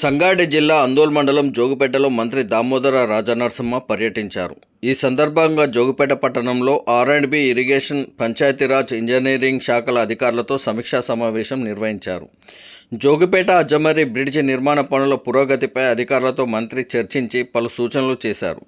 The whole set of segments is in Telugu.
సంగారెడ్డి జిల్లా అందోల్ మండలం జోగుపేటలో మంత్రి దామోదర రాజనరసింహ పర్యటించారు. ఈ సందర్భంగా జోగుపేట పట్టణంలో R and B irrigation Panchayati Raj engineering శాఖల అధికారులతో సమీక్షా సమావేశం నిర్వహించారు. జోగుపేట అజమరి బ్రిడ్జి నిర్మాణ పనుల పురోగతిపై అధికారులతో మంత్రి చర్చించి పలు సూచనలు చేశారు.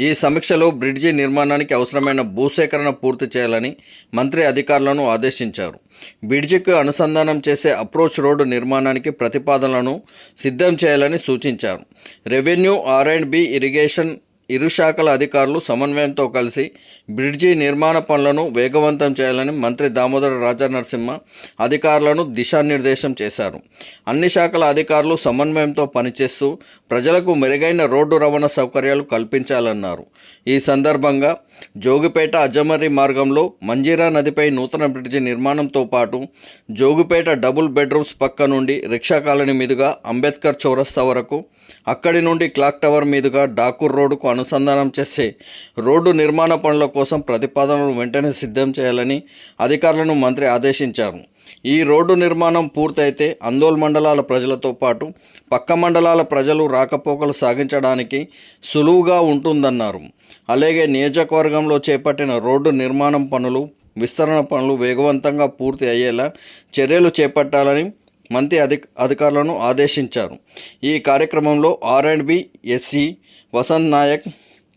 ఈ సమీక్షలో బ్రిడ్జి నిర్మాణానికి అవసరమైన భూసేకరణ పూర్తి చేయాలని మంత్రి అధికారులను ఆదేశించారు. బ్రిడ్జికి అనుసంధానం చేసే అప్రోచ్ రోడ్డు నిర్మాణానికి ప్రతిపాదనలను సిద్ధం చేయాలని సూచించారు. Revenue R and B irrigation ఇరు శాఖల అధికారులు సమన్వయంతో కలిసి బ్రిడ్జి నిర్మాణ పనులను వేగవంతం చేయాలని మంత్రి దామోదర రాజనరసింహ అధికారులను దిశానిర్దేశం చేశారు. అన్ని శాఖల అధికారులు సమన్వయంతో పనిచేస్తూ ప్రజలకు మెరుగైన రోడ్డు రవాణా సౌకర్యాలు కల్పించాలన్నారు. ఈ సందర్భంగా జోగిపేట అజమర్రి మార్గంలో మంజీరా నదిపై నూతన బ్రిడ్జి నిర్మాణంతో పాటు జోగిపేట డబుల్ బెడ్రూమ్స్ పక్క నుండి రిక్షా కాలనీ మీదుగా అంబేద్కర్ చౌరస్తా వరకు అక్కడి నుండి క్లాక్ టవర్ మీదుగా డాకూర్ రోడ్డుకు అనుసంధానం చేసే రోడ్డు నిర్మాణ పనుల కోసం ప్రతిపాదనలు వెంటనే సిద్ధం చేయాలని అధికారులను మంత్రి ఆదేశించారు. ఈ రోడ్డు నిర్మాణం పూర్తయితే అందోల్ మండలాల ప్రజలతో పాటు పక్క మండలాల ప్రజలు రాకపోకలు సాగించడానికి సులువుగా ఉంటుందన్నారు. అలాగే నియోజకవర్గంలో చేపట్టిన రోడ్డు నిర్మాణం పనులు విస్తరణ పనులు వేగవంతంగా పూర్తి అయ్యేలా చర్యలు చేపట్టాలని మంత్రి అధి అధికారులను ఆదేశించారు. ఈ కార్యక్రమంలో R and B SE Vasanth Naik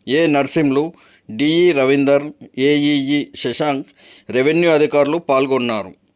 A Narsimlu DE Ravinder AEE Shashank revenue అధికారులు పాల్గొన్నారు.